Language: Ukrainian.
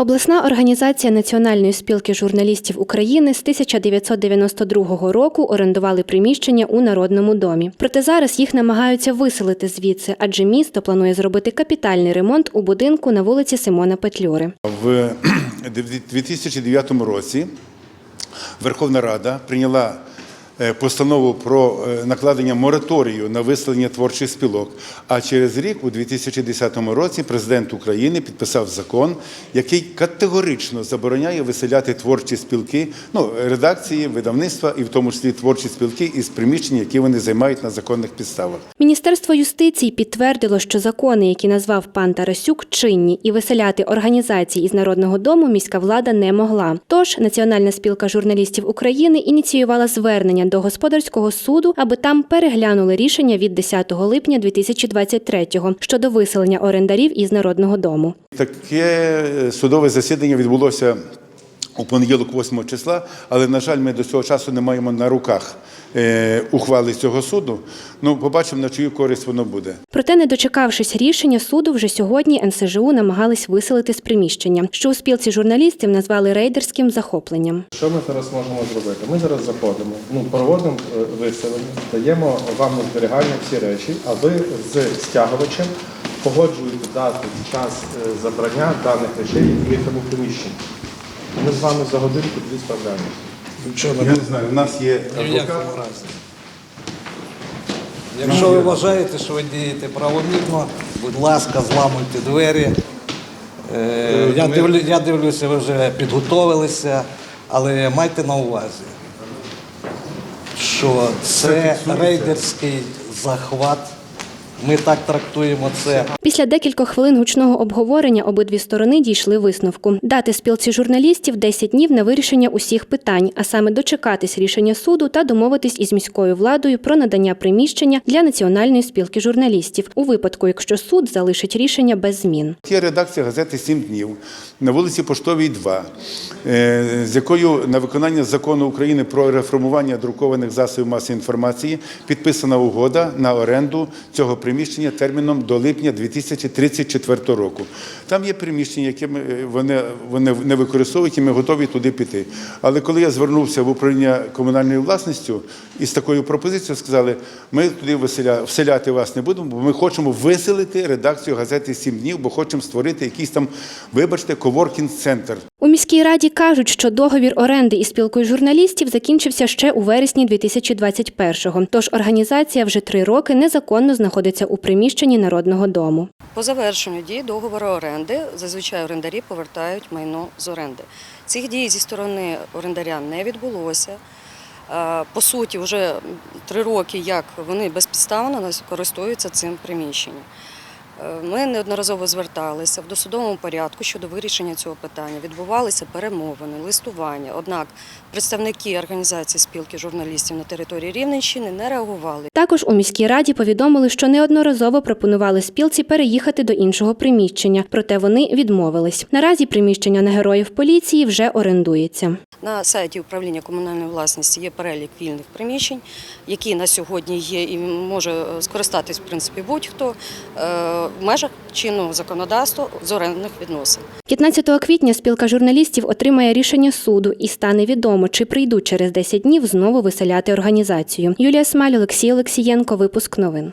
Обласна організація Національної спілки журналістів України з 1992 року орендували приміщення у Народному домі. Проте зараз їх намагаються виселити звідси, адже місто планує зробити капітальний ремонт у будинку на вулиці Симона Петлюри. В 2009 році Верховна Рада прийняла постанову про е, накладення мораторію на виселення творчих спілок. А через рік, у 2010 році, президент України підписав закон, який категорично забороняє виселяти творчі спілки, ну редакції, видавництва і в тому числі творчі спілки із приміщень, які вони займають на законних підставах. Міністерство юстиції підтвердило, що закони, які назвав пан Тарасюк, чинні, і виселяти організації із народного дому міська влада не могла. Тож Національна спілка журналістів України ініціювала звернення до господарського суду, аби там переглянули рішення від 10 липня 2023-го щодо виселення орендарів із народного дому. Таке судове засідання відбулося у понеділок, 8 числа, але, на жаль, ми до цього часу не маємо на руках е, ухвали цього суду. Ну, побачимо, на чию користь воно буде. Проте, не дочекавшись рішення суду, вже сьогодні НСЖУ намагались виселити з приміщення, що у спілці журналістів назвали рейдерським захопленням. Що ми зараз можемо зробити? Ми зараз заходимо, ну проводимо е, виселення, даємо вам на зберігання всі речі, а ви з стягувачем погоджуєте дату, час е, забрання даних речей в їхньому приміщенні. Ми з вами за годинку дві справляємося. Я не знаю, у нас є разі. Якщо ви вважаєте, що ви дієте правомірно, будь ласка, зламуйте двері. Е, Я, дивлю, я дивлюся, ви вже підготовилися, але майте на увазі, що це рейдерський захват. Ми так трактуємо це. Після декількох хвилин гучного обговорення обидві сторони дійшли висновку дати спілці журналістів 10 днів на вирішення усіх питань, а саме дочекатись рішення суду та домовитись із міською владою про надання приміщення для національної спілки журналістів у випадку, якщо суд залишить рішення без змін. Є редакція газети «Сім днів» на вулиці Поштовій, 2, е, з якою на виконання закону України про реформування друкованих засобів масової інформації підписана угода на оренду цього приміщення терміном до липня 2034 року. Там є приміщення, які ми- вони, вони не використовують, і ми готові туди піти. Але коли я звернувся в управління комунальною власністю із такою пропозицією, сказали, ми туди вселяти вас не будемо, бо ми хочемо виселити редакцію газети «Сім днів, бо хочемо створити якийсь там, вибачте, коворкінг-центр. У міській раді кажуть, що договір оренди із спілкою журналістів закінчився ще у вересні 2021-го. Тож організація вже три роки незаконно знаходиться у приміщенні народного дому. По завершенню дії договору оренди зазвичай орендарі повертають майно з оренди. Цих дій зі сторони орендаря не відбулося. По суті, вже три роки, як вони безпідставно користуються цим приміщенням. Ми неодноразово зверталися в досудовому порядку щодо вирішення цього питання. Відбувалися перемовини, листування. Однак представники організації спілки журналістів на території Рівненщини не реагували. Також у міській раді повідомили, що неодноразово пропонували спілці переїхати до іншого приміщення, проте вони відмовились. Наразі приміщення на героїв поліції вже орендується. На сайті управління комунальної власності є перелік вільних приміщень, які на сьогодні є і може е, скористатись в принципі будь-хто е, в межах чинного законодавства з орендних відносин. 15 квітня спілка журналістів отримає рішення суду і стане відомо, чи прийдуть через 10 днів знову виселяти організацію. Юлія Смаль, Олексій Олексієнко. Випуск новин.